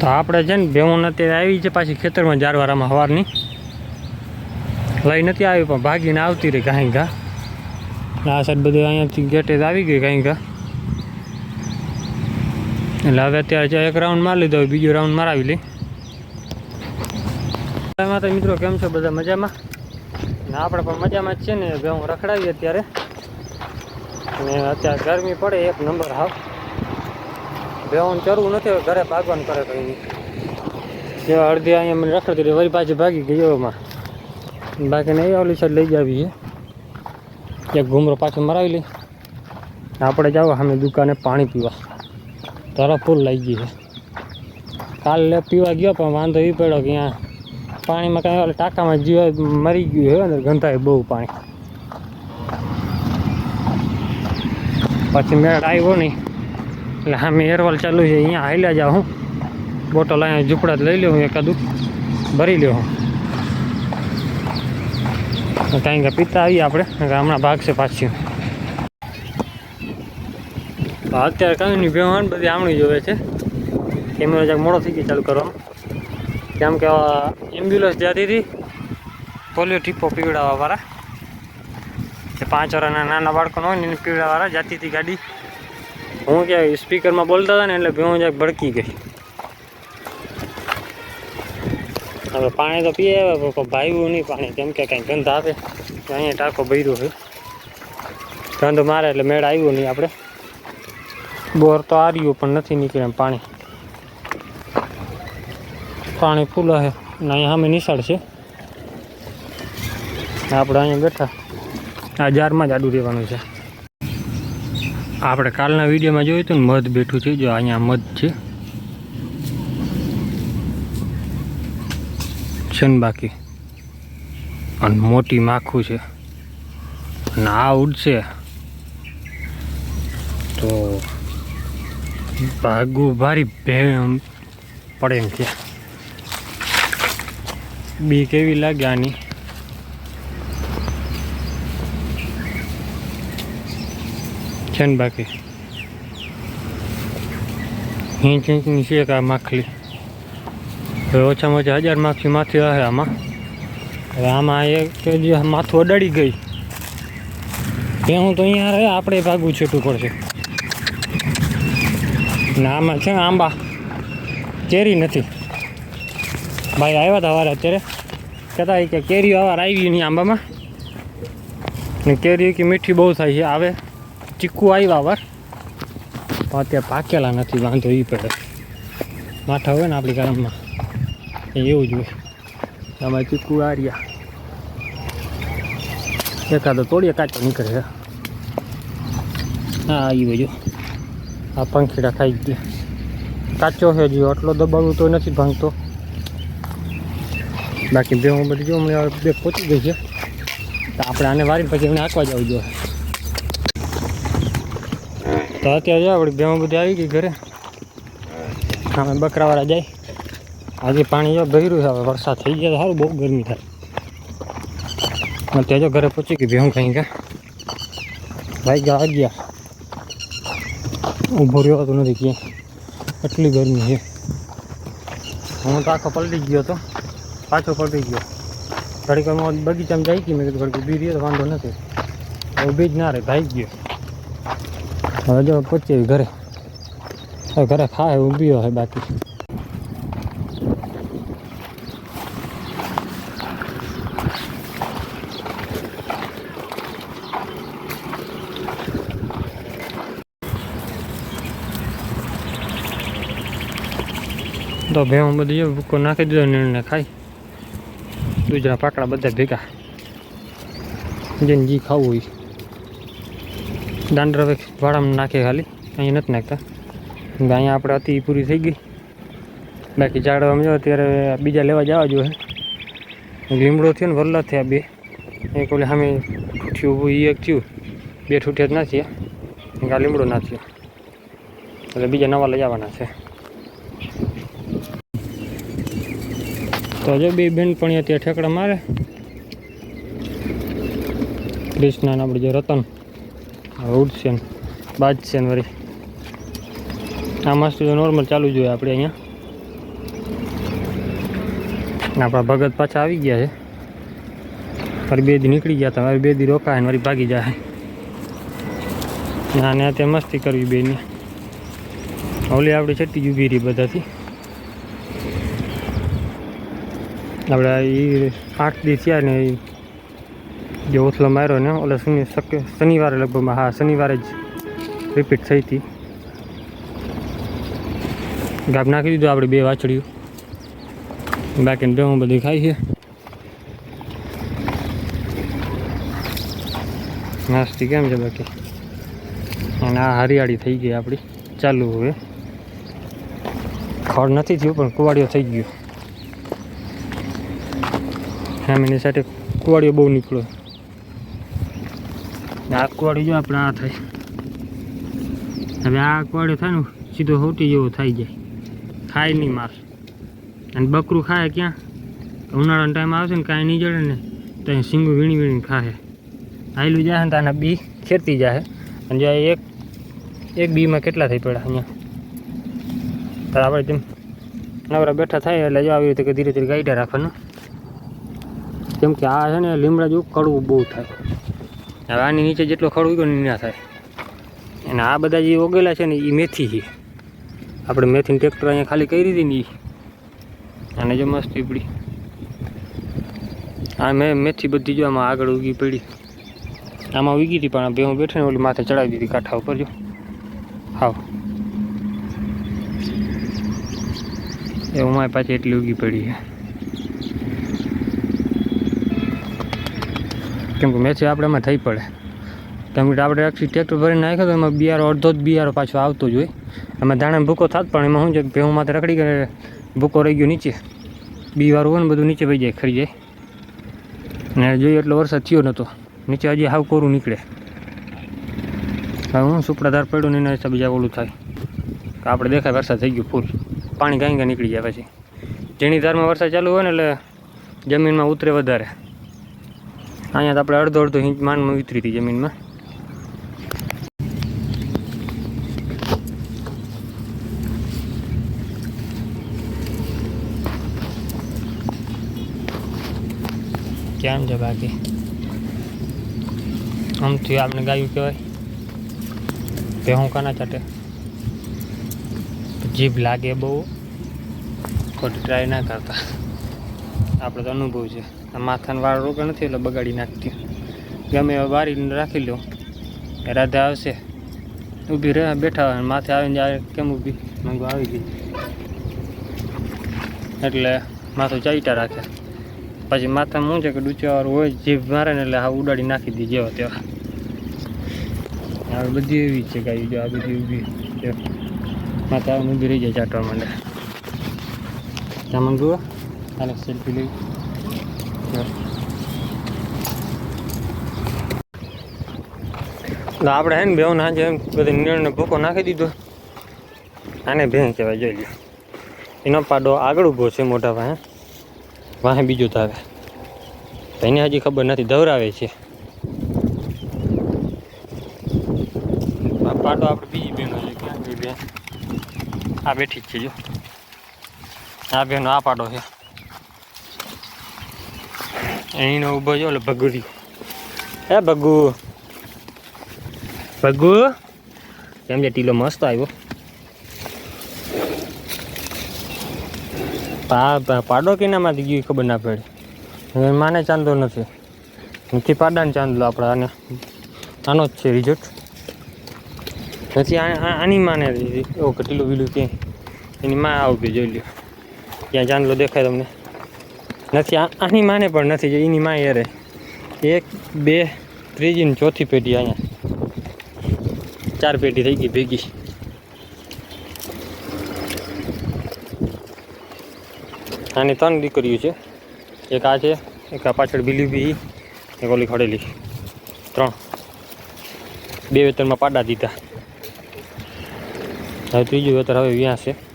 તો આપણે છે ને ભેવું અત્યારે આવી છે પાછી ખેતરમાં જારવારામાં હવારની. લઈ નથી આવી, પણ ભાગીને આવતી રહી કાંઈ ઘા. આ સાઈડ બધું અહીંયાથી ગેટે આવી ગઈ કાંઈ ઘા. એટલે હવે અત્યારે એક રાઉન્ડ મારી લીધો બીજો રાઉન્ડ મારાવી લઈ. માતા મિત્રો, કેમ છો? બધા મજામાં? ને આપણે પણ મજામાં જ છે ને ભેવું રખડાવીએ અત્યારે. અને અત્યારે ગરમી પડે, એક નંબર હાવ. ભેવાનું ચરવું નથી, હવે ઘરે ભાગવાનું કરે કંઈ નહીં જેવા અડધી અહીંયા મને રખડતી રહી, વળી પાછી ભાગી ગઈ એવામાં બાકી નહીં ઓલી સાઈડ લઈ જાવી છે એક ઘૂમરો પાછો મરાવી લઈ. આપણે જાવ અમે દુકાને પાણી પીવા. તરફ ફૂલ લઈ ગઈ છે કાલે પીવા ગયો, પણ વાંધો એ પડ્યો કે અહીંયા પાણીમાં કાંઈ ઓલા ટાંકામાં જીવ મરી ગયું છે અંદર ગંધાય બહુ પાણી. પછી મેળ આવ્યો નહીં. એટલે હા એરવાલ ચાલુ છે, અહીંયા હાલ્યા જાઉં હું. બોટલ અહીંયા ઝૂંપડા લઈ લઉં એકાદું ભરી હું. કાંઈ કે પીતા આવીએ આપણે, કારણ હમણાં ભાગશે પાછી. અત્યારે કાંઈ બેવાન બધી આમણી જોવે છે. કેમેરો જ્યાં મોડો થઈ ગયો ચાલુ કરવામાં. કેમ કે એમ્બ્યુલન્સ જતી હતી, પોલિયો ટીપો પીવડાવવા વાળા જે પાંચ વર્ષના નાના બાળકોનો હોય ને એને પીવડાવવાળા જતી હતી ગાડી. હું ક્યાંય સ્પીકરમાં બોલતા હતા ને એટલે ભેવું જરાક ભડકી ગઈ. હવે પાણી તો પીએ પણ ભાવ્યું નહીં પાણી. કેમ કે કાંઈ ગંધ આપે. અહીંયા ટાંકો ભર્યો છે. ગંધ મારે એટલે મેળ આવ્યો નહીં આપણે. બોર તો આર્યું પણ નથી નીકળે પાણી. પાણી ફૂલા છે ને અહીંયા સામે નિશાળ છે. આપણે અહીંયા બેઠા. આ જારમાં જ આડું રહેવાનું છે. આપણે કાલના વિડીયોમાં જોયું હતું ને, મધ બેઠું છે, જો અહીંયા મધ છે. બાકી? અને મોટી માખું છે. અને આ ઉડશે. તો ભાગું ભારી ભે પડે એમ છે બી કેવી લાગે આની? છે ને બાકી હિંચ હિંચની છે કે આ માખલી હવે ઓછામાં ઓછા હજાર માખી માથી રહે આમાં હવે આમાં એક કે જે માથું અડાડી ગઈ હું તો અહીંયા રહે આપણે ભાગવું છૂટું પડશે ને આમાં છે ને આંબા કેરી નથી ભાઈ આવ્યા હતા વાર અત્યારે કહેતા કે કેરીઓ આવાર આવી નહીં આંબામાં ને કેરી કે મીઠી બહુ થાય છે આવે ચીકુ આવ્યા વાર. પણ અત્યારે પાકેલા નથી, વાંધો એ પડે. માથા હોય ને આપણી ગામમાં. એવું જ હોય. આમાં ચીકુ આર્યા. એકાદો તોડીએ, કાચો નીકળે હા આવી બાજુ આ પંખીડા ખાઈ ગયા. કાચો છે જો આટલો દબાવું તો નથી ભાંગતો. બાકી બે હું બધી જો હમણાં બે પહોંચી ગઈ છે. તો આપણે આને વારી પછી એમને આંકવા જવું જોઈએ તો અત્યારે જો આપણી બેમાં બધી આવી ગઈ ઘરે. અમે બકરાવાળા જાય. આજે પાણી જો ભર્યું છે, હવે વરસાદ થઈ ગયા તો સારું, બહુ ગરમી થાય. અત્યારે જો ઘરે પહોંચી ગઈ ભેહું ખાઈ ગયા ભાઈ ગયા અગિયાર ઊભો રહ્યો તો નથી ક્યાંય. એટલી ગરમી છે. હું તો આખો પલટી ગયો હતો પાછો પલટી ગયો. ઘડીકમાં બગીચામાં જાય ગઈ મેં કીધું, ઘડીક ઊભી રહ્યો તો વાંધો નથી. ઊભી જ ના રહે, ભાઈ ગયો. હવે જો પહોંચી ઘરે. ઘરે ખાય ઊભી હોય બાકી. તો ભેવું બધું ભૂકો નાખી દીધો નીણને ખાઈ. દૂધના પાકડા બધા ભેગા. જેને જી ખાવું હોય. દાંડર હવે વાડામાં નાખે ખાલી. અહીંયા નથી નાખતા. અહીંયા આપણે અતિ પૂરી થઈ ગઈ. બાકી ઝાડવામાં જો અત્યારે બીજા લેવા જવા જોઈએ લીમડો થયો ને વરલા થયા બે. એક ઓલે સામે ઠૂઠી ઊભું એ એક થયું. બે ઠૂઠિયા જ ના થયા. આ લીમડો ના થયો. એટલે બીજા નવા લઈ આવવાના છે. તો જો બે બેન પણ અત્યારે ઠેકડા મારે. કૃષ્ણ આપણે જે રતન. ઉડશે ને બાજશે ને વળી. આ મસ્ત નોર્મલ ચાલુ જોઈએ આપણે અહીંયા. આપણા ભગત પાછા આવી ગયા છે. મારી બે દી નીકળી ગયા હતા મારી બે દી રોકાય ને મારી ભાગી જાય. ના ને અત્યારે મસ્તી કરવી બેની. ઓલી આપણી છઠ્ઠી જ ઊભી રહી બધાથી. આપણે એ આઠ દી થયા ને જે ઓથલો માર્યો ને, ઓલે શનિ શક્ય શનિવારે લગભગ હા, શનિવારે જ રિપીટ થઈ હતી. ગાબ નાખી દીધું આપણે બે વાછડીયું બાકી બે હું બધી ખાઈ છે. નાસ્તી કેમ છે બાકી? અને આ હરિયાળી થઈ ગઈ આપણી ચાલુ હવે. ખડ નથી થયું, પણ કુવાડિયો થઈ ગયો. સામેની સાથે કુવાડિયો બહુ નીકળ્યો. આ જો આપણે આ થાય. હવે આ કુવાડીઓ થાય ને, સીધો હોટી જેવો થઈ જાય. ખાય નહીં માર. અને બકરું ખાય ક્યાં? ઉનાળાનો ટાઈમ આવશે ને, કાંઈ નહીં જડે ને, તો અહીં સિંગું વીણી વીણીને ખાય. આયલું જાય ને, તો આના બી ખેતી જાય. અને જો એક એક બીમાં કેટલા થઈ પડ્યા અહીંયા? તો આપણે જેમ નવરા બેઠા થાય, એટલે જો આવી રીતે કે ધીરે ધીરે ગાઈડા રાખવાનું. કેમ કે આ છે ને, લીમડા જેવું કડવું બહુ થાય. હવે આની નીચે જેટલો ખડ ઉગ્યો ને ના થાય. અને આ બધા જે ઉગેલા છે ને એ મેથી છે. આપણે મેથીની ટ્રેક્ટર અહીંયા ખાલી કરી હતી ને એ અને જો મસ્ત પડી. આ મેં મેથી બધી જો આમાં આગળ ઉગી પડી. આમાં ઉગી હતી, પણ બે હું બેઠો ને ઓલી માથે ચડાવી દીધી કાંઠા ઉપર, જો. હાવ. એવું મારી પાછી એટલી ઉગી પડી છે. કેમ કે મેથી આપણે એમાં થઈ પડે. કેમ કે આપણે આખી ટ્રેક્ટર ભરીને નાખ્યો તો એમાં બિયારો, અડધો જ બિયારો પાછો આવતો જ હોય. એમાં દાણા ભૂકો થાત, પણ એમાં શું છે ભેહું માથે રખડી ગયો ભૂકો રહી ગયો નીચે. બીવારું હોય ને બધું નીચે વહી જાય, ખરી જાય. અને જોઈએ એટલો વરસાદ થયો નહોતો નીચે હજી હાવ કોરું નીકળે. હવે હું સુપડાધાર પડ્યું ને એના હિસાબે ઓલું થાય. આપણે દેખાય વરસાદ થઈ ગયો ફૂલ. પાણી ગાંઈ નીકળી જાય પછી. ઝીણી ધારમાં વરસાદ ચાલુ હોય ને એટલે જમીનમાં ઉતરે વધારે. અહીંયા તો આપણે અડધો અડધો ઇંચ માનમાં ઉતરી હતી જમીનમાં. કેમ છે બાકી? થયું આપણે ગાયું કહેવાય. ભેહું કાના ચાટે? જીભ લાગે બહુ ખોટી ટ્રાય ના કરતા. આપણે તો અનુભવ છે. માથાનો વાળ રોગ નથી, એટલે બગાડી નાખતી. ગમે એવા બારીને રાખી લો રાધા આવશે. ઊભી રહે, બેઠા હોય અને માથે આવીને જાય, કેમ ઊભી? મંગો આવી ગઈ. એટલે માથું ચાઈટા રાખે. પછી માથા શું છે કે ડૂચાવાળું હોય, જીભ મારે ને એટલે હા ઉડાડી નાખી દી, જેવા તેવા. હવે બધી એવી છે ગાય જો આ બધી ઊભી. માથા આવીને ઊભી રહી જાય, ચાટવા માંડે. ત્યાં જુઓ હાલે સેલ્ફી. તો આપણે હે ને બેઉ ના જેમ બધી નીરને ભૂકો નાખી દીધો. આને ભેં કહેવાય, જોઈ લ્યો. એનો પાડો આગળ ઊભો છે મોટા ભાઈ વાહે બીજું તાવે એને હજી ખબર નથી ધવરાવે છે. પાડો આપણે બીજી ગઈ બેન આ બેઠી જ છે, જો. આ બહેનો, આ પાડો છે. એનો ઊભો જો ઓલો ભગુરી હે ભગુ? ભગુ? કેમ છે ટીલો મસ્ત આવ્યો. પાડો કેનામાંથી ગયું ખબર ના પડે? માને ચાંદો નથી. નથી પાડાને ચાંદલો આપણે આને આનો જ છે રિઝલ્ટ પછી આની માને એવું કટીલું વીલું ક્યાંય એની માં આવું કે જોઈ લ્યો. ક્યાં ચાંદલો દેખાય તમને. નથી આની માને પણ નથી, જો એની માં યારે એક, બે, ત્રીજી ને ચોથી પેઢી અહીંયા. ચાર પેઢી થઈ ગઈ, ભેગી. આની ત્રણ દીકરીઓ છે. એક આ છે, એક આ પાછળ બીલી બી, એક ઓલી ખડેલી. ત્રણ. બે વેતરમાં પાડા દીધા. હવે ત્રીજું વેતર હવે વ્યાં છે.